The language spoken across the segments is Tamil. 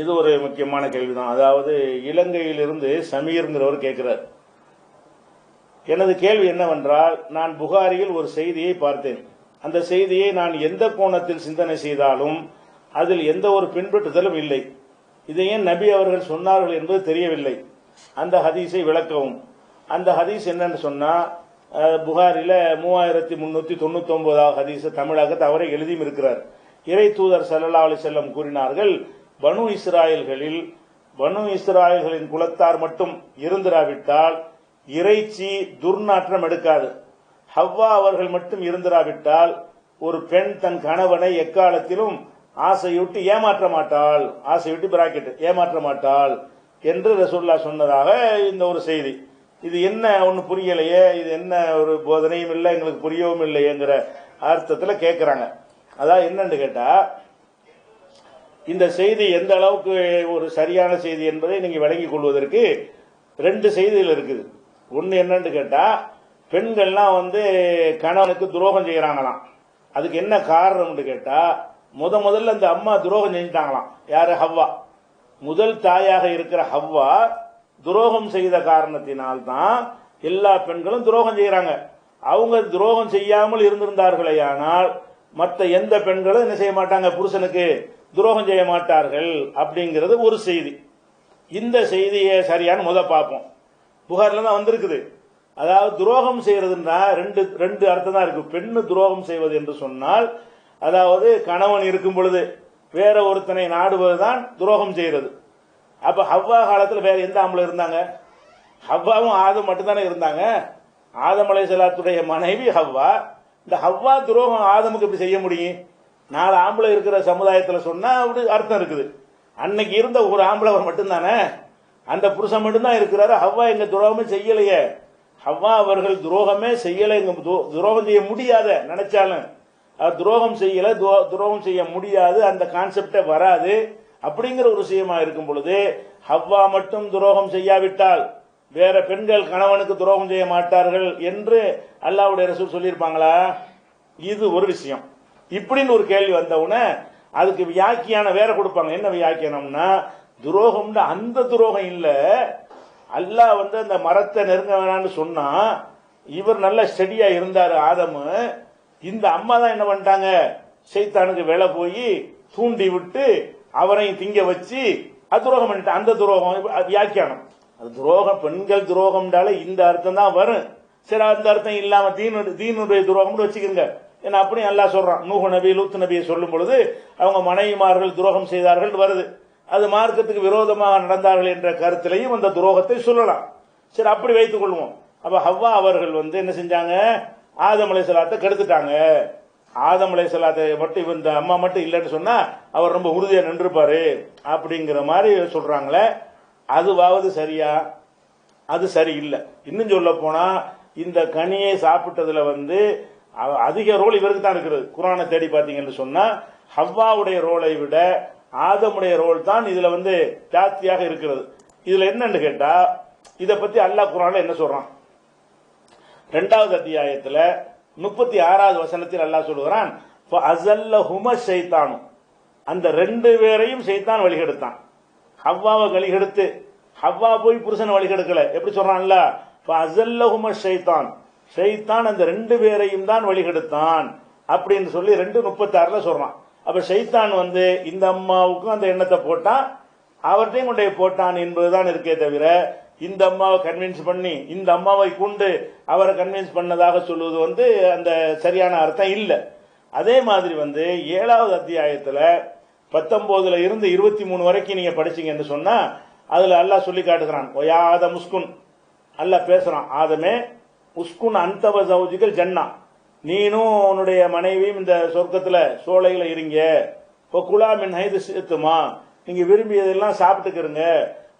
இது ஒரு முக்கியமான கேள்விதான். அதாவது இலங்கையிலிருந்து சமீர்ங்கிறவர் கேட்கிறார் எனது கேள்வி என்னவென்றால் நான் புகாரியில் ஒரு செய்தியை பார்த்தேன். அந்த செய்தியை நான் எந்த கோணத்தில் சிந்தனை செய்தாலும் அதில் எந்த ஒரு பின்பற்றுதலும் இல்லை. இதை ஏன் நபி அவர்கள் சொன்னார்கள் என்பது தெரியவில்லை. அந்த ஹதீஸை விளக்கவும். அந்த ஹதீஸ் என்னன்னு சொன்னால் புகாரில் மூவாயிரத்தி முந்நூற்றி தொண்ணூத்தி ஹதீஸை தமிழாக அவரை எழுதியும் இருக்கிறார். இறை தூதர் சல்லா அலி செல்லம் கூறினார்கள் பனு இஸ்ராயல்களில் பனு இஸ்ராயல்களின் குலத்தார் மட்டும் இருந்திராவிட்டால் இறைச்சி துர்நாற்றம் எடுக்காது. ஹவ்வா அவர்கள் மட்டும் இருந்திராவிட்டால் ஒரு பெண் தன் கணவனை எக்காலத்திலும் ஆசையூட்டி ஏமாற்ற மாட்டாள் ஆசையூட்டி பிராக்கெட் ஏமாற்ற மாட்டாள் என்று ரசூல்லா சொன்னதாக இந்த ஒரு செய்தி. இது என்ன ஒன்று புரியலையே இது என்ன ஒரு போதனையும் இல்லை எங்களுக்கு புரியவும் இல்லையேங்கிற அர்த்தத்தில் கேட்குறாங்க அதான் என்னன்னு கேட்டால் இந்த செய்தி எந்த அளவுக்கு ஒரு சரியான செய்தி என்பதை நீங்க விளங்கிக் கொள்வதற்கு ரெண்டு செய்திகள் இருக்குது. ஒன்னு என்னன்னு கேட்டா பெண்கள்லாம் வந்து கணவனுக்கு துரோகம் செய்யறாங்களாம். அதுக்கு என்ன காரணம்னு கேட்டா முத முதல்ல இந்த அம்மா துரோகம் செஞ்சுட்டாங்களாம். யாரு? ஹவ்வா. முதல் தாயாக இருக்கிற ஹவ்வா துரோகம் செய்த காரணத்தினால் தான் எல்லா பெண்களும் துரோகம் செய்யறாங்க. அவங்க துரோகம் செய்யாமல் இருந்திருந்தார்களேயானால் மற்ற எந்த பெண்களும் என்ன செய்ய மாட்டாங்க? புருஷனுக்கு துரோகம் செய்ய மாட்டார்கள் அப்படிங்கிறது ஒரு செய்தி. இந்த செய்தியை சரியான முத பார்ப்போம். புகார்ல தான் வந்திருக்குது. அதாவது துரோகம் செய்யறதுன்னா ரெண்டு ரெண்டு அர்த்தம் தான் இருக்கு. பெண்ணு துரோகம் செய்வது என்று சொன்னால் அதாவது கணவன் இருக்கும் பொழுது வேற ஒருத்தனை நாடுவதுதான் துரோகம் செய்யறது. அப்ப ஹவ்வா காலத்துல வேற எந்த ஆம்பளை இருந்தாங்க? ஹவ்வாவும் ஆதம் மட்டும்தானே இருந்தாங்க. ஆதம் அலைசலாத்துடைய மனைவி ஹவ்வா. இந்த ஹவ்வா துரோகம் ஆதமுக்கு இப்படி செய்ய முடியும்? நாலு ஆம்பளை இருக்கிற சமுதாயத்தில் சொன்னால் அப்படி அர்த்தம் இருக்குது. அன்னைக்கு இருந்த ஒரு ஆம்பளை அவர் மட்டும்தானே? அந்த புருஷன் மட்டும்தான் இருக்கிறாரு. ஹவ்வா எங்க துரோகமே செய்யலையே. ஹவ்வா அவர்கள் துரோகமே செய்யலை. எங்க து- துரோகம் செய்ய முடியாத நினைச்சாலும் அவர் துரோகம் செய்யல. துரோ- துரோகம் செய்ய முடியாது. அந்த கான்செப்டே வராது. அப்படிங்கிற ஒரு விஷயமா இருக்கும் பொழுது ஹவ்வா மட்டும் துரோகம் செய்யாவிட்டால் வேற பெண்கள் கணவனுக்கு துரோகம் செய்ய மாட்டார்கள் என்று அல்லாவுடைய ரசூல் சொல்லியிருப்பாங்களா? இது ஒரு விஷயம். இப்படின்னு ஒரு கேள்வி வந்தவுடனே அதுக்கு வியாக்கியானம் வேற கொடுப்பாங்க. என்ன வியாக்கியானம்னா துரோகம்னு அந்த துரோகம் இல்லை. அல்லாஹ் வந்து அந்த மரத்தை நெருங்க வேணாம்னு சொன்னா இவர் நல்ல ஸ்டடியா இருந்தாரு ஆதமு. இந்த அம்மா தான் என்ன பண்ணிட்டாங்க? சைத்தானுக்கு வேலை போய் தூண்டி விட்டு அவரையும் திங்க வச்சு அது துரோகம் பண்ணிட்டான் அந்த துரோகம் அது வியாக்கியானம். அது துரோகம் பெண்கள் துரோகம்னால இந்த அர்த்தம் தான் வரும். சரி அந்த அர்த்தம் இல்லாம தீனு தீனுடைய துரோகம்னு வச்சுக்கோங்க. ஏன்னா அப்படியும் நல்லா சொல்றான். நூகு நபி லூத் நபியை சொல்லும் பொழுது அவங்க மனைவிமார்கள் துரோகம் செய்தார்கள் வருது. அது மார்க்கத்துக்கு விரோதமாக நடந்தார்கள் என்ற கருத்திலையும் அந்த துரோகத்தை சொல்லலாம். சரி அப்படி வைத்துக் கொள்வோம். அப்ப ஹவ்வா அவர்கள் வந்து என்ன செஞ்சாங்க? ஆதம் சலாத்தை கெடுத்துட்டாங்க. ஆதம் சலாத்தை மட்டும் இந்த அம்மா மட்டும் இல்லைன்னு சொன்னா அவர் ரொம்ப உறுதியா நின்றுப்பாரு அப்படிங்கிற மாதிரி சொல்றாங்களே. அதுவாவது சரியா? அது சரி இல்லை. இன்னும் சொல்ல போனா இந்த கனியை சாப்பிட்டதுல வந்து அதிக ரோல் இவருக்கு தான் இருக்கிறது குரானை தேடி பார்த்தீங்கன்னு சொன்னா ஹவ்வாவுடைய ரோலை விட ஆதமுடைய ரோல் தான் இதுல வந்து ஜாஸ்தியாக இருக்கிறது. இதுல என்னன்னு கேட்டா இதை பத்தி அல்லாஹ் குரானில் என்ன சொல்றான்? ரெண்டாவது அத்தியாயத்தில் முப்பத்தி ஆறாவது வசனத்தில் அல்லாஹ் சொல்லுகிறான் அசல்லஹும ஷைத்தானும் அந்த ரெண்டு பேரையும் சைத்தான் வழிகெடுத்தான். ஹவ்வாவை வழிகெடுத்து ஹவ்வா போய் புருஷனை வழிகெடுக்கல. எப்படி சொல்றான்ல? அசல்லஹும சைத்தான் ஷைத்தான் அந்த ரெண்டு பேரையும் தான் வழிகெடுத்தான் அப்படின்னு சொல்லி ரெண்டு முப்பத்தி ஆறுல சொல்றான். அப்ப ஷைத்தான் வந்து இந்த அம்மாவுக்கும் அந்த எண்ணத்தை போட்டான். அவர்கிட்டையும் கொண்டே போட்டான் என்பதுதான் இருக்கே தவிர இந்த அம்மாவை கன்வின்ஸ் பண்ணி இந்த அம்மாவை கொண்டு அவரை கன்வின்ஸ் பண்ணதாக சொல்லுவது வந்து அந்த சரியான அர்த்தம் இல்லை. அதே மாதிரி வந்து ஏழாவது அத்தியாயத்தில் பத்தொம்போதுல இருந்து இருபத்தி மூணு வரைக்கும் நீங்க படிச்சீங்கன்னு சொன்னா அதுல அல்லாஹ் சொல்லி காட்டுகிறான் ஒயாத முஸ்குன் அல்லாஹ் பேசுறான் ஆதமே உஸ்குன் அந்தவ சௌஜிகள் ஜன்னா. நீனும் உன்னுடைய மனைவியும் இந்த சொர்க்கத்தில் சோலையில் இருங்க. இப்போ குலா மின் ஹைது சேர்த்துமா நீங்கள் விரும்பியதெல்லாம் சாப்பிட்டுக்கிறங்க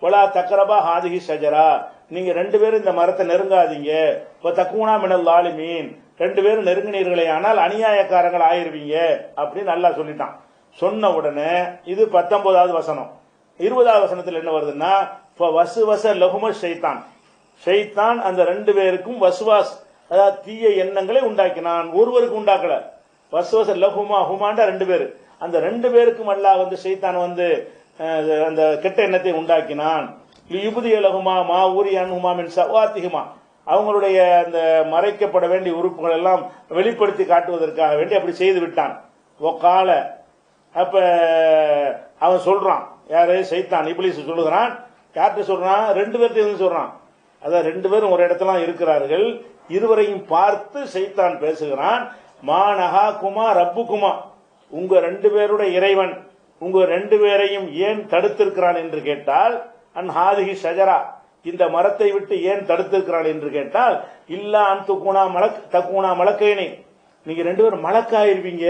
ஒலா தக்கரபா ஹாதிகி ஷஜரா. நீங்கள் ரெண்டு பேரும் இந்த மரத்தை நெருங்காதீங்க. இப்போ தக்குனா மினல் லாலிமீன். ரெண்டு பேரும் நெருங்கினீர்களே ஆனால் அநியாயக்காரங்கள் ஆயிருவீங்க அப்படின்னு நல்லா சொல்லிட்டான். சொன்ன உடனே இது பத்தொன்பதாவது வசனம். இருபதாவது வசனத்தில் என்ன வருதுன்னா இப்போ வசு வச லகும ஷைத்தான் ஷைத்தான் அந்த ரெண்டு பேருக்கும் வசுவாஸ் அதாவது தீய எண்ணங்களை உண்டாக்கினான். ஒருவருக்கு உண்டாக்கல. வசுவச லகுமா ஹுமாண்டா ரெண்டு பேரு. அந்த ரெண்டு பேருக்கும் அல்லாஹ் வந்து ஷைத்தான் வந்து அந்த கெட்ட எண்ணத்தை உண்டாக்கினான். யுபுதிய லகுமா மா ஊரி ஹுமா மின் சவாத்திகுமா அவங்களுடைய அந்த மறைக்கப்பட வேண்டிய உறுப்புகள் எல்லாம் வெளிப்படுத்தி காட்டுவதற்காக வேண்டி அப்படி செய்து விட்டான். ஒக்கால. அப்ப அவன் சொல்றான் யாரு? சைத்தான் இப்ளீஸ் சொல்லுகிறான். யார்கிட்ட சொல்றான்? ரெண்டு பேர்த்தையும் இருந்து சொல்றான். அதான் ரெண்டு பேரும் ஒரு இடத்துல இருக்கிறார்கள். இருவரையும் பார்த்து சைத்தான் பேசுகிறான். மாநகா குமா ரப்பு உங்க ரெண்டு பேருடைய இறைவன். உங்க ரெண்டு பேரையும் ஏன் தடுத்திருக்கிறான் என்று கேட்டால் அன் ஹாதிகி ஷஜரா. இந்த மரத்தை விட்டு ஏன் தடுத்திருக்கிறான் என்று கேட்டால் இல்ல அன் துக்குனா மலக் தக்குணா மலக்கைனே. நீங்க ரெண்டு பேரும் மலக்காயிருவீங்க.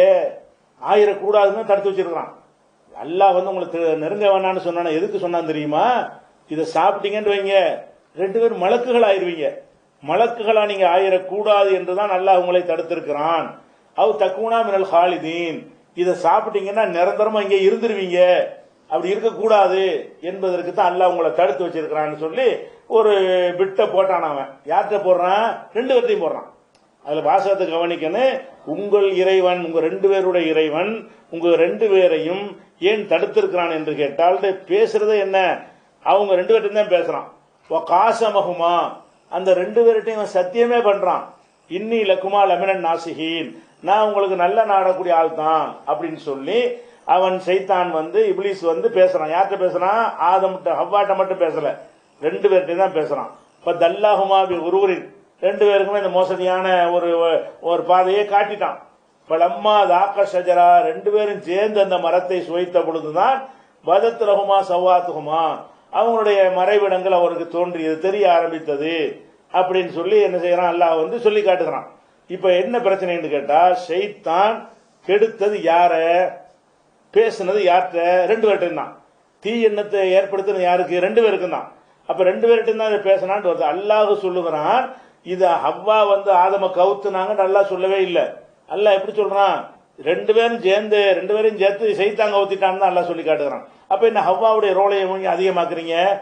ஆயிரக்கூடாதுன்னு தடுத்து வச்சிருக்கிறான். அல்லாஹ் வந்து உங்களுக்கு நெருங்க வேணான்னு சொன்னான எதுக்கு சொன்னான் தெரியுமா? இதை சாப்பிட்டீங்கன்னு வைங்க. ரெண்டு பேரும் மலக்குகள் ஆயிருவீங்க மலக்குகளா நீங்க ஆயிரக்கூடாது என்றுதான் அல்லாஹ் உங்களை தடுத்திருக்கிறான். அவ் தக்குனா மினல் ஹாலிதீன். இதை சாப்பிட்டீங்கன்னா நிரந்தரமா இங்க இருந்துருவீங்க. அப்படி இருக்கக்கூடாது என்பதற்கு தான் அல்லாஹ் உங்களை தடுத்து வச்சிருக்கிறான்னு சொல்லி ஒரு பிட்டை போட்டான் அவன். யார்கிட்ட போடுறான்? ரெண்டு பேர்த்தையும் போடுறான். அதுல வாசகத்தை கவனிக்கணும். உங்கள் இறைவன் உங்க ரெண்டு பேருடைய இறைவன் உங்க ரெண்டு பேரையும் ஏன் தடுத்திருக்கிறான் என்று கேட்டால் பேசுறது என்ன? அவங்க ரெண்டு பேர்ட்டும் தான் பேசுறான். காசமகுமா அந்த ரெண்டு பேர்கிட்டையும் சத்தியமே பண்றான். இன்னி லக்குமா லமினன் நாசிகின். நான் உங்களுக்கு நல்ல நாடக்கூடிய ஆள் தான் அப்படின்னு சொல்லி அவன் சைத்தான் வந்து இப்லீஸ் வந்து பேசுறான். யார்கிட்ட பேசுறான்? ஆதம் ஹவ்வாட்ட மட்டும் பேசல. ரெண்டு பேர்கிட்ட தான் பேசுறான். இப்ப தல்லாஹுமா பி உருவரின் ரெண்டு பேருக்குமே இந்த மோசடியான ஒரு ஒரு பாதையை காட்டிட்டான். பலம்மா தாக்க ஷஜரா ரெண்டு பேரும் சேர்ந்து அந்த மரத்தை சுவைத்த பொழுதுதான் பதத் ரகுமா சவாத்துகுமா அவங்களுடைய மறைவிடங்கள் அவருக்கு தோன்றியது தெரிய ஆரம்பித்தது அப்படின்னு சொல்லி என்ன செய்யறான்? அல்லாஹ் வந்து சொல்லி காட்டுகிறான். இப்ப என்ன பிரச்சனைன்னு கேட்டா ஷைத்தான் கெடுத்தது யார? பேசுனது யார்கிட்ட? ரெண்டு பேர்கிட்ட தான். தீ எண்ணத்தை ஏற்படுத்தினது யாருக்கு? ரெண்டு பேருக்கும் தான். அப்ப ரெண்டு பேர்கிட்ட தான் பேசினான்னு வருது. அல்லாஹ் சொல்லுகிறான் இது ஹவ்வா வந்து ஆதம கவுத்துனாங்க நல்லா சொல்லவே இல்லை. அல்லாஹ் எப்படி சொல்றான்? ரெண்டு பேரும் சேர்ந்து ரெண்டு பேரும் சேர்த்து செய்தாங்க ஊத்திட்டான்னு தான் அல்லாஹ் சொல்லி காட்டுகிறான். அப்ப என்ன ஹவ்வாவுடைய ரோலை இவங்க அதிகமாக்குறீங்க?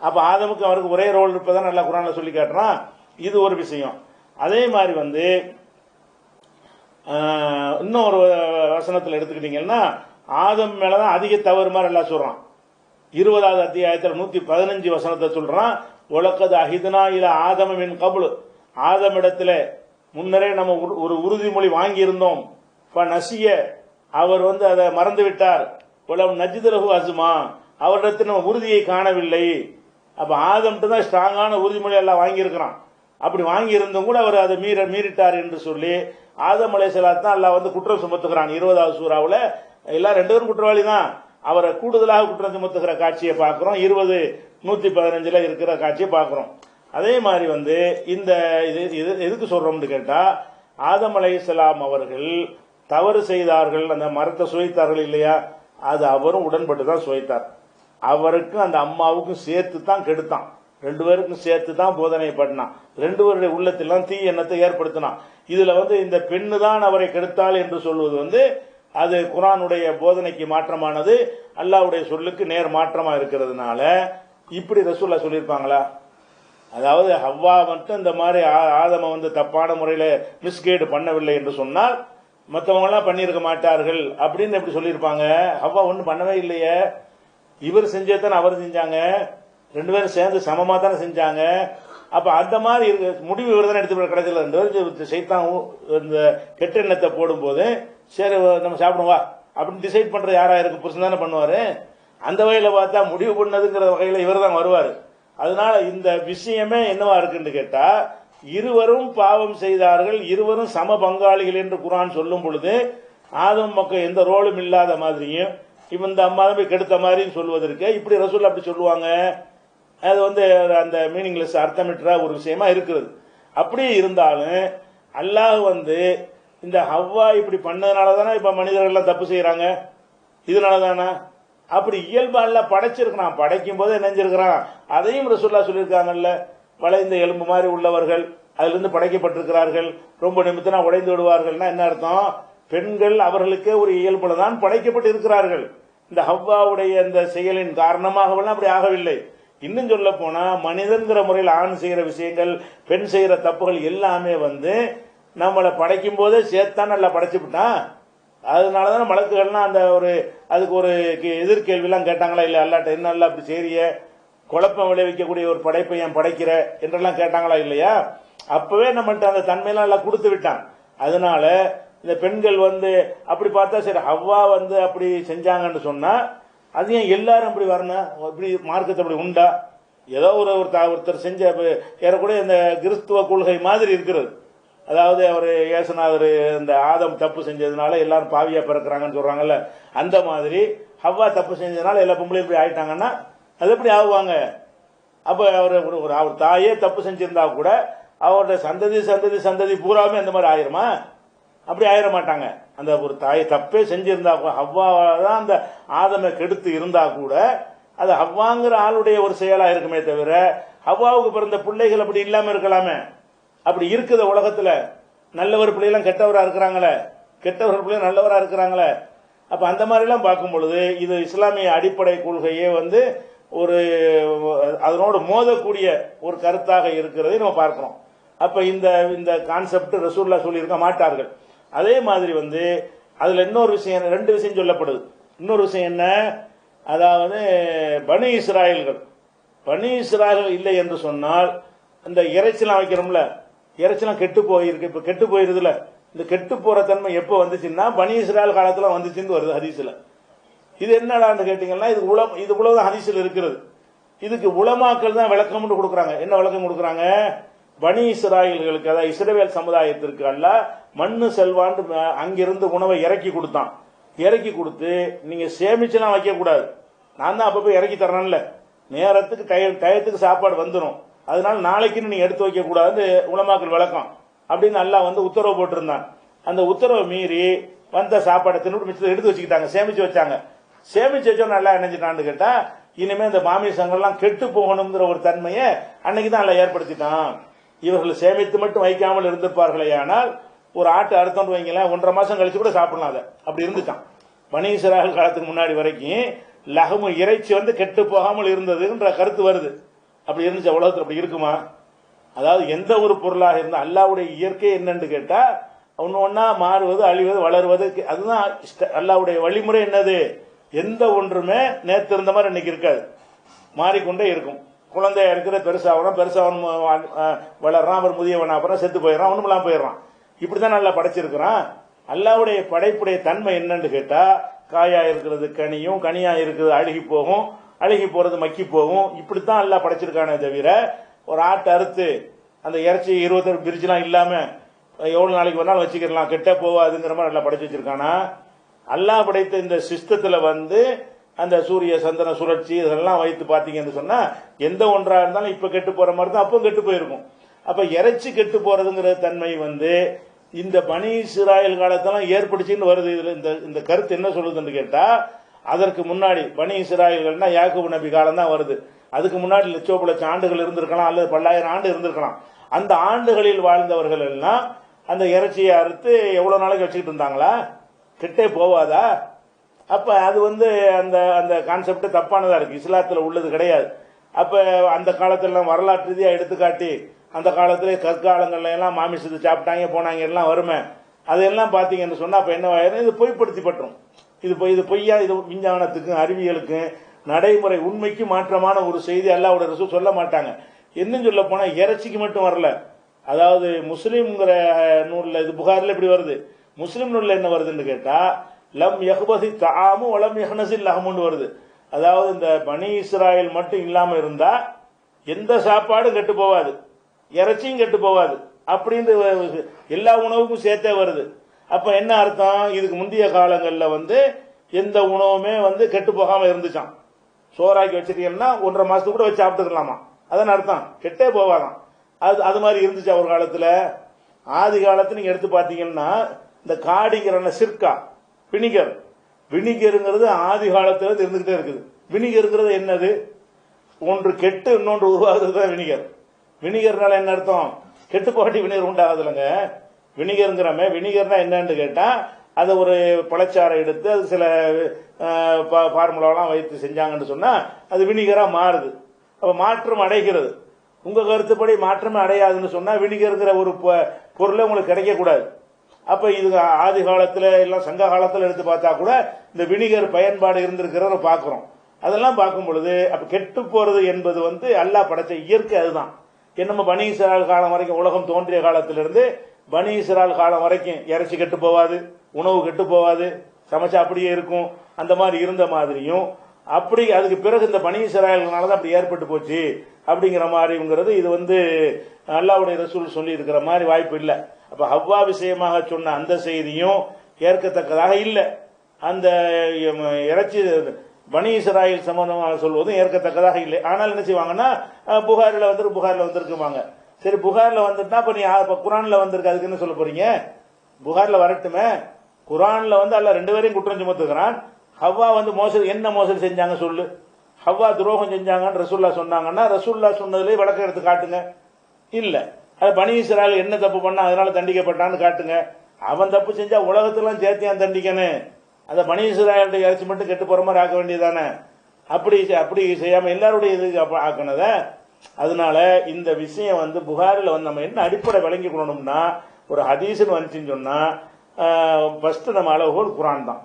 அப்ப ஆதமுக்கு அவருக்கு ஒரே ரோல் இருப்பதான் நல்லா குரான்ல சொல்லி காட்டுறான். இது ஒரு விஷயம். அதே மாதிரி வந்து இன்னும் ஒரு வசனத்தில் எடுத்துக்கிட்டீங்கன்னா ஆதம் மேலதான் அதிக தவறு மாதிரி எல்லாம் சொல்றான். இருபதாவது அத்தியாயத்தில் நூத்தி பதினஞ்சு வசனத்தை சொல்றான். உலக்கது அஹிதனா இல்லை ஆதமின் கபுல் ஆதமிடத்தில் முன்னரே நம்ம ஒரு- ஒரு உறுதிமொழி வாங்கி இருந்தோம் நசிய. அவர் வந்து அதை மறந்து விட்டார் உலம் நஜிதரகு அசுமா அவரிடத்தில் நம்ம உறுதியை காணவில்லை. அப்போ ஆதம்ட்டு தான் ஸ்ட்ராங்கான உறுதிமொழி எல்லாம் வாங்கியிருக்கிறான். அப்படி வாங்கி இருந்தும் கூட அவர் அதை மீற மீறிட்டார் என்று சொல்லி ஆதம் அலைசலாத் தான் அல்லாஹ் வந்து குற்றம் சுமத்துகிறான். இருபதாவது சூறாவில் எல்லாம் ரெண்டு பேரும் குற்றவாளி தான். அவரை கூடுதலாக குற்றம் சுமத்துகிற காட்சியை பார்க்குறோம். இருபது நூற்றி பதினஞ்சில் இருக்கிற காட்சியை பார்க்குறோம். அதே மாதிரி வந்து இந்த இது இது எதுக்கு சொல்கிறோம்னு கேட்டால் ஆதம் அலைஹிஸ்ஸலாம் அவர்கள் தவறு செய்தார்கள் அந்த மரத்தை சுவைத்தார்கள் இல்லையா? அது அவரும் உடன்பட்டு தான் சுவைத்தார். அவருக்கும் அந்த அம்மாவுக்கும் சேர்த்து தான் கெடுத்தான். ரெண்டு பேருக்கும் சேர்த்து தான் போதனை பண்ணான். ரெண்டு பேருடைய உள்ளத்திலாம் தீ எண்ணத்தை ஏற்படுத்தினான். இதுல வந்து இந்த பெண்ணு தான் அவரை கெடுத்தாள் என்று சொல்வது வந்து அது குரானுடைய போதனைக்கு மாற்றமானது அல்லாவுடைய சொல்லுக்கு நேர் மாற்றமா இருக்கிறதுனால இப்படி ரசூல்லா சொல்லியிருப்பாங்களா? அதாவது ஹவ்வா மட்டும் இந்த மாதிரி ஆ- ஆதம வந்து தப்பான முறையில் மிஸ்கைடு பண்ணவில்லை என்று சொன்னால் மற்றவங்களாம் பண்ணியிருக்க மாட்டார்கள் அப்படின்னு எப்படி சொல்லியிருப்பாங்க? ஹவ்வா ஒன்றும் பண்ணவே இல்லையே. இவர் செஞ்சதானே அவர் செஞ்சாங்க. ரெண்டு பேரும் சேர்ந்து சமமாக தானே செஞ்சாங்க. அப்போ அந்த மாதிரி இருக்க முடிவு இவர் தானே எடுத்து கடைசியில் ரெண்டு பேரும் சைத்தான் இந்த கெட்ட எண்ணத்தை போடும்போது சரி நம்ம சாப்பிடுவா அப்படின்னு டிசைட் பண்ணுற யாராக இருக்கு? புருஷன் தானே பண்ணுவார். அந்த வகையில் பார்த்தா முடிவு பண்ணதுங்கிற வகையில் இவர் தான் வருவார். அதனால இந்த விஷயமே என்னவா இருக்குன்னு கேட்டால் இருவரும் பாவம் செய்தார்கள் இருவரும் சம பங்காளிகள் என்று குரான் சொல்லும் பொழுது ஆதம் மக்கள் எந்த ரோலும் இல்லாத மாதிரியும் இவன் இந்த அம்மா தான் போய் கெடுத்த மாதிரியும் சொல்வதற்கு இப்படி ரசூல் அப்படி சொல்லுவாங்க. அது வந்து அந்த மீனிங்லெஸ் அர்த்தமிட்டுற ஒரு விஷயமா இருக்கிறது. அப்படியே இருந்தாலும் அல்லாஹ் வந்து இந்த ஹவ்வா இப்படி பண்ணதுனால தானே இப்போ மனிதர்கள் எல்லாம் தப்பு செய்கிறாங்க இதனால தானே அப்படி இயல்பாக படைச்சிருக்கிறான். படைக்கும் போது நினைஞ்சிருக்கிறான் அதையும் ரசூல்லா சொல்லியிருக்காங்கல்ல. வளைந்த எலும்பு மாதிரி உள்ளவர்கள் அதிலிருந்து படைக்கப்பட்டிருக்கிறார்கள். ரொம்ப நிமித்தனா உடைந்து விடுவார்கள்னா என்ன அர்த்தம்? பெண்கள் அவர்களுக்கே ஒரு இயல்புல தான் படைக்கப்பட்டு இருக்கிறார்கள் இந்த ஹவ்வாவுடைய அந்த செயலின் காரணமாகவெல்லாம் அப்படி ஆகவில்லை. இன்னும் சொல்ல போனா மனிதன்கிற முறையில் ஆண் செய்கிற விஷயங்கள் பெண் செய்கிற தப்புகள் எல்லாமே வந்து நம்மளை படைக்கும் போதே சேர்த்தான் நல்லா படைச்சு அதனால தானே மலக்குகள்லாம் அந்த ஒரு அதுக்கு ஒரு எதிர்கேள்விலாம் கேட்டாங்களா இல்லை அல்லாட்ட என்ன அல்ல அப்படி செய்றிய குழப்பம் விளைவிக்கக்கூடிய ஒரு படைப்பை ஏன் படைக்கிற என்றெல்லாம் கேட்டாங்களா இல்லையா? அப்பவே நம்மகிட்ட அந்த தன்மையெல்லாம் எல்லாம் கொடுத்து விட்டான். அதனால இந்த பெண்கள் வந்து அப்படி பார்த்தா சரி ஹவ்வா வந்து அப்படி செஞ்சாங்கன்னு சொன்னா அது ஏன் எல்லாரும் அப்படி வரணும்? அப்படி மார்க்கத்தை அப்படி உண்டா? ஏதோ ஒரு ஒருத்தர் செஞ்ச ஏறக்கூடிய இந்த கிறிஸ்துவ கொள்கை மாதிரி இருக்கிறது. அதாவது அவர் ஏசுநாதர் இந்த ஆதம் தப்பு செஞ்சதுனால எல்லாரும் பாவியா பிறக்கிறாங்கன்னு சொல்றாங்கல்ல. அந்த மாதிரி ஹவ்வா தப்பு செஞ்சதுனால எல்லா பொம்பளையும் இப்படி ஆயிட்டாங்கன்னா அது எப்படி ஆகுவாங்க? அப்போ அவர் ஒரு- ஒரு அவர் தாயே தப்பு செஞ்சிருந்தா கூட அவரோட சந்ததி சந்ததி சந்ததி பூராமே அந்த மாதிரி ஆயிருமா? அப்படி ஆயிட மாட்டாங்க. அந்த ஒரு தாய் தப்பே செஞ்சிருந்தா கூட ஹவ்வா தான் அந்த ஆதமை கெடுத்து இருந்தா கூட அது ஹவ்வாங்கிற ஆளுடைய ஒரு செயலா இருக்குமே தவிர ஹவ்வாவுக்கு பிறந்த பிள்ளைகள் அப்படி இல்லாம இருக்கலாமே. அப்படி இருக்குது உலகத்துல. நல்லவர் பிள்ளைலாம் கெட்டவரா இருக்கிறாங்களே. கெட்டவர் பிள்ளை நல்லவரா இருக்கிறாங்களே. அப்ப அந்த மாதிரி எல்லாம் பார்க்கும் பொழுது இது இஸ்லாமிய அடிப்படை கொள்கையே வந்து ஒரு அதனோடு மோதக்கூடிய ஒரு கருத்தாக இருக்கிறதை நம்ம பார்க்கிறோம். அப்ப இந்த இந்த கான்செப்ட் ரசூல்லா சொல்லியிருக்க மாட்டார்கள். அதே மாதிரி வந்து அதுல இன்னொரு விஷயம் ரெண்டு விஷயம் சொல்லப்படுது. இன்னொரு விஷயம் என்ன? அதாவது பனி இஸ்ராயல்கள். பனி இஸ்ராயல் இல்லை என்று சொன்னால் இந்த இறைச்சலாம் வைக்கிறோம்ல இறைச்சலாம் கெட்டு போயிருக்கு. இப்ப கெட்டு போயிருதுல இந்த கெட்டு போற தன்மை எப்போ வந்துச்சுன்னா பனி இஸ்ராயல் காலத்துல வந்துச்சுன்னு வருது ஹரிசுல இது என்னடான்னு கேட்டீங்கன்னா இது உலம் இது உலகம் ஹதீஸில் இருக்கிறது. இதுக்கு உலமாக்கள் தான் விளக்கம்னு கொடுக்குறாங்க. என்ன விளக்கம் கொடுக்குறாங்க? பனி இஸ்ராயல்களுக்கு அதாவது இஸ்ரவேல் சமுதாயத்திற்கு அல்ல மண்ணு செல்வாண்டு அங்கிருந்து உணவை இறக்கி கொடுத்தான். இறக்கி கொடுத்து நீங்க சேமிச்சுலாம் வைக்கக்கூடாது. நான் தான் அப்பப்போ இறக்கி தரேன்ல. நேரத்துக்கு டய டயத்துக்கு சாப்பாடு வந்துடும் அதனால நாளைக்குன்னு நீங்க எடுத்து வைக்கக்கூடாதுன்னு கூடாது உலமாக்கள் விளக்கம். அப்படின்னு நல்லா வந்து உத்தரவு போட்டிருந்தான். அந்த உத்தரவை மீறி வந்த சாப்பாடை தின்னு மிச்சத்தை எடுத்து வச்சுக்கிட்டாங்க சேமிச்சு வச்சாங்க. சேமிச்சு வச்சோம் நல்லா நினைச்சிட்டான்னு கேட்டா இனிமே இந்த மாமிசங்கள்லாம் கெட்டு போகணுங்கிற ஒரு தன்மையை அன்னைக்கு தான் நல்லா ஏற்படுத்திட்டான். இவர்கள் சேமித்து மட்டும் வைக்காமல் இருந்திருப்பார்களே ஆனால் ஒரு ஆட்டு அறுத்தோண்டு வைங்களேன் ஒன்றரை மாசம் கழிச்சு கூட சாப்பிடலாம் அதை. அப்படி இருந்துட்டான். பனீஸ்வராக காலத்துக்கு முன்னாடி வரைக்கும் லகமு இறைச்சி வந்து கெட்டு போகாமல் இருந்ததுன்ற கருத்து வருது. அப்படி இருந்துச்சு உலகத்தில் அப்படி இருக்குமா? அதாவது எந்த ஒரு பொருளாக இருந்தால் அல்லாவுடைய இயற்கை என்னன்னு கேட்டால் ஒன்று ஒன்றா மாறுவது அழிவது வளருவது அதுதான் அல்லாவுடைய வழிமுறை என்னது? எந்த ஒன்றுமே நேற்று இருந்த மாதிரி இன்னைக்கு இருக்காது. மாறிக்கொண்டே இருக்கும். குழந்தையா இருக்கிற பெருசாகணும் பெருசாகணும் வளர்றான் அப்புறம் முதியவன் அப்புறம் செத்து போயிடறான் ஒண்ணுமெல்லாம் போயிடுறான். இப்படிதான் நல்லா படைச்சிருக்கிறான். அல்லாவுடைய படைப்புடைய தன்மை என்னன்னு கேட்டால் காயா இருக்கிறது கனியும் கனியா இருக்கிறது அழுகி போகும் அழுகி போகிறது மக்கி போகும். இப்படித்தான் எல்லாம் படைச்சிருக்கானே தவிர ஒரு ஆட்டை அறுத்து அந்த இறைச்சி இருபத்தெட்டு பிரிச்சுலாம் இல்லாமல் எவ்வளோ நாளைக்கு வந்தாலும் வச்சுக்கிடலாம் கெட்ட போவாதுங்கிற மாதிரி நல்லா படைச்சு வச்சிருக்கானா? அல்லாஹ் படைத்த இந்த சிஸ்டத்தில் வந்து அந்த சூரிய சந்திர சுழற்சி இதெல்லாம் வைத்து பார்த்தீங்கன்னு சொன்னால் எந்த ஒன்றாக இருந்தாலும் இப்போ கெட்டு போகிற மாதிரி தான் அப்பவும் கெட்டு போயிருக்கும். அப்போ இறைச்சி கெட்டு போகிறதுங்கிற தன்மை வந்து இந்த பனி சிராயல் காலத்தெல்லாம் ஏற்படுச்சுன்னு வருது. இதில் இந்த இந்த கருத்து என்ன சொல்லுதுன்னு கேட்டால் அதற்கு முன்னாடி பனி இஸ்ராயல்கள்னா யாக்குபு நபி காலம் தான் வருது. அதுக்கு முன்னாடி லட்சோப லட்சம் ஆண்டுகள் இருந்திருக்கலாம் அல்லது பல்லாயிரம் ஆண்டு இருந்திருக்கலாம். அந்த ஆண்டுகளில் வாழ்ந்தவர்கள் எல்லாம் அந்த இறைச்சியை அறுத்து எவ்வளோ நாளைக்கு வச்சுக்கிட்டு இருந்தாங்களா? கிட்டே போவாதா? அப்ப அது வந்து அந்த அந்த கான்செப்ட் தப்பானதா இருக்கு. இஸ்லாத்துல உள்ளது கிடையாது. அப்ப அந்த காலத்துல வரலாற்று ரீதியா எடுத்துக்காட்டி அந்த காலத்துல கற்காலங்கள்ல எல்லாம் மாமிசத்தை சாப்பிட்டாங்க போனாங்க எல்லாம் வருமே அதெல்லாம் பாத்தீங்கன்னு சொன்னா அப்ப என்ன ஆயிரும்? இது பொய்ப்படுத்தி பற்றும் இது பொய் இது பொய்யா? இது விஞ்ஞானத்துக்கும் அறிவியலுக்கும் நடைமுறை உண்மைக்கு மாற்றமான ஒரு செய்தி அல்லாவோட ரசூல் சொல்ல மாட்டாங்க. இன்னும் சொல்ல போனா இறைச்சிக்கு மட்டும் வரல. அதாவது முஸ்லீம்ங்கிற நூல்ல இது புகாரில் இப்படி வருது. முஸ்லீம் நூலில் என்ன வருதுன்னு கேட்டா லம் யஹ்பதி தாமும் வலம் யஹ்னசில் லஹமுன்னு வருது. அதாவது இந்த பனி இஸ்ராயல் மட்டும் இல்லாமல் இருந்தா எந்த சாப்பாடும் கெட்டு போவாது. இறைச்சியும் கெட்டு போவாது. அப்படின்னு எல்லா உணவுக்கும் சேர்த்தே வருது. அப்போ என்ன அர்த்தம்? இதுக்கு முந்தைய காலங்களில் வந்து எந்த உணவுமே வந்து கெட்டு போகாமல் இருந்துச்சான் சோறாக்கி வச்சிருக்கீங்கன்னா ஒன்றரை மாதத்துக்கு கூட வச்சு சாப்பிட்டுக்கலாமா? அதான் அர்த்தம். கெட்டே போவாதாம். அது அது மாதிரி இருந்துச்சு ஒரு காலத்தில்? ஆதி காலத்துல நீங்கள் எடுத்து பார்த்தீங்கன்னா இந்த காடிங்கிறன சிற்கா வினிகர். வினிகருங்கிறது ஆதி காலத்தில் இருந்துகிட்டே இருக்குது. வினிகருங்கிறது என்னது? ஒன்று கெட்டு இன்னொன்று உருவாகிறது தான் வினிகர். வினிகர்னால என்ன அர்த்தம்? கெட்டு போகாட்டி வினிகர் உண்டாகுதுலங்க. வினிகருங்கிறமே வினிகர்னா என்னன்னு கேட்டால் அதை ஒரு பழச்சாரை எடுத்து அது சில ஃபார்முலாவெல்லாம் வைத்து செஞ்சாங்கன்னு சொன்னால் அது வினிகராக மாறுது. அப்போ மாற்றம் அடைகிறது. உங்கள் கருத்துப்படி மாற்றமே அடையாதுன்னு சொன்னால் வினிகருங்கிற ஒரு பொ- பொருளை உங்களுக்கு கிடைக்கக்கூடாது. அப்ப இது ஆதி காலத்துல எல்லாம் சங்க காலத்துல எடுத்து பார்த்தா கூட இந்த வினிகர் பயன்பாடு இருந்திருக்கிறத பார்க்குறோம். அதெல்லாம் பார்க்கும் பொழுது அப்ப கெட்டு போறது என்பது வந்து அல்லாஹ் படைச்ச இயற்கை அதுதான். என்னமோ பனி காலம் வரைக்கும் உலகம் தோன்றிய காலத்திலிருந்து பனி காலம் வரைக்கும் இறைச்சி கெட்டு போவாது உணவு கெட்டு போவாது சமைச்சா அப்படியே இருக்கும் அந்த மாதிரி இருந்த மாதிரியும் அப்படி அதுக்கு பிறகு இந்த பனி இஸ்ராயல்னால தான் அப்படி ஏற்பட்டு போச்சு அப்படிங்கிற மாதிரிங்கிறது இது வந்து அல்லாவுடைய ரசூல் சொல்லி இருக்கிற மாதிரி வாய்ப்பு இல்லை. அப்ப ஹவ்வா விஷயமாக சொன்ன அந்த செய்தியும் ஏற்கத்தக்கதாக இல்லை. அந்த இறைச்சி பனி இஸ்ராயில் சம்பந்தமாக சொல்வதும் ஏற்கத்தக்கதாக இல்லை. ஆனால் என்ன செய்வாங்கன்னா புகாரில் வந்துட்டு புகாரில் வந்திருக்குவாங்க. சரி புகாரில் வந்துட்டா இப்போ நீ இப்போ குரானில் வந்திருக்கு அதுக்கு என்ன சொல்ல போறீங்க? புகாரில் வரட்டுமே. குரானில் வந்து அல்ல ரெண்டு பேரையும் குற்றம் சுமத்துக்கிறான் ஹவ்வா வந்து மோசடி என்ன மோசடி செஞ்சாங்க சொல்லு. ஹவ்வா துரோகம் செஞ்சாங்கன்னு ரசூல்லா சொன்னாங்கன்னா ரசூல்லா சொன்னதுலேயே விளக்கம் எடுத்து காட்டுங்க. இல்லை. அது பனி இஸ்ராயல் என்ன தப்பு பண்ணா அதனால தண்டிக்கப்பட்டான்னு காட்டுங்க. அவன் தப்பு செஞ்சா உலகத்தெல்லாம் சேர்த்தியான் தண்டிக்கணும்? அந்த பனி இஸ்ராயலுடைய இறைச்சி மட்டும் கெட்டு போற மாதிரி ஆக்க வேண்டியதானே அப்படி அப்படி செய்யாம எல்லாருடைய இது ஆக்கினத? அதனால இந்த விஷயம் வந்து புகாரில் வந்து நம்ம என்ன அடிப்படை விளங்கி கொள்ளணும்னா ஒரு ஹதீஸ்னு வந்துச்சுன்னு சொன்னா ஃபர்ஸ்ட் நம்ம அளவுகோல் குரான் தான்.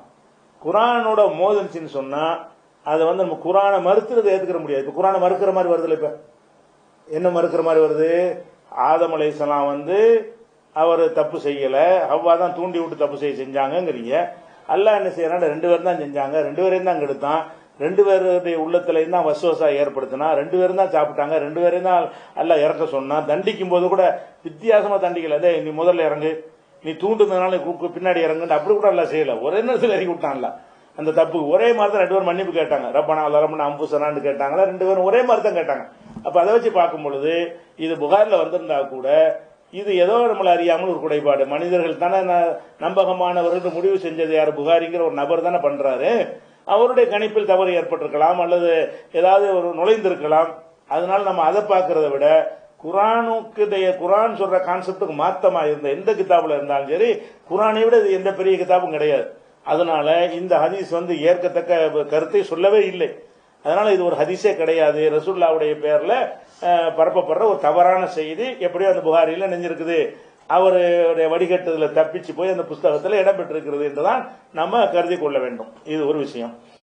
குரானோட மோதன்சின்னு சொன்னா அதை வந்து நம்ம குரானை மறுத்துறதை ஏற்றுக்கிற முடியாது. இப்போ குரானை மறுக்கிற மாதிரி வருதுல்ல இப்போ? என்ன மறுக்கிற மாதிரி வருது? ஆதம் அலைஹிஸ்ஸலாம் வந்து அவர் தப்பு செய்யலை ஹவ்வா தான் தூண்டி விட்டு தப்பு செய்ய செஞ்சாங்கங்கிறீங்க. அல்லாஹ் என்ன செய்யறாங்க ரெண்டு பேரும் தான் செஞ்சாங்க. ரெண்டு பேரையும் தான் கெடுத்தான். ரெண்டு பேருடைய உள்ளத்துலையும் தான் வசுவசா ஏற்படுத்தினா ரெண்டு பேரும் தான் சாப்பிட்டாங்க. ரெண்டு பேரையும் தான் எல்லாம் இறக்க சொன்னான். தண்டிக்கும் போது கூட வித்தியாசமா தண்டிக்கல. அதே நீ முதல்ல இறங்கு. நீ தூண்டுனதுனால பின்னாடி இறங்குன்னு அப்படி கூட எல்லாம் செய்யல. ஒரே நேரத்தில் இறக்கி விட்டான்ல அந்த தப்பு ஒரே மாதிரி தான் ரெண்டு பேரும் மன்னிப்பு கேட்டாங்க. ரப்பனா லரமனா அம்புசனான்னு கேட்டாங்களா? ரெண்டு பேரும் ஒரே மாதிரி தான் கேட்டாங்க. அப்ப அதை வச்சு பார்க்கும் பொழுது இது புகாரில் வந்திருந்தா கூட இது ஏதோ நம்மளை அறியாமல் ஒரு குறைபாடு. மனிதர்கள் தானே ந- நம்பகமானவர்கள் முடிவு செஞ்சது. யார் புகாரிங்கிற ஒரு நபர் தானே பண்றாரு. அவருடைய கணிப்பில் தவறு ஏற்பட்டிருக்கலாம் அல்லது ஏதாவது ஒரு நுழைந்திருக்கலாம். அதனால நம்ம அதை பார்க்கறத விட குரானுக்கு குரான் சொல்ற கான்செப்டுக்கு மாத்தமா இருந்த எந்த கிதாபுல இருந்தாலும் சரி குரானை விட இது எந்த பெரிய கிதாபும் கிடையாது. அதனால இந்த ஹதீஸ் வந்து ஏற்கத்தக்க கருத்தை சொல்லவே இல்லை. அதனால இது ஒரு ஹதிசே கிடையாது. ரசூல்லாவுடைய பேர்ல பரப்பப்படுற ஒரு தவறான செய்தி எப்படியோ அந்த புகாரில நெஞ்சிருக்குது. அவருடைய வடிகட்டுதல தப்பிச்சு போய் அந்த புஸ்தகத்தில் இடம்பெற்றிருக்கிறது என்றுதான் நம்ம கருதி கொள்ள வேண்டும். இது ஒரு விஷயம்.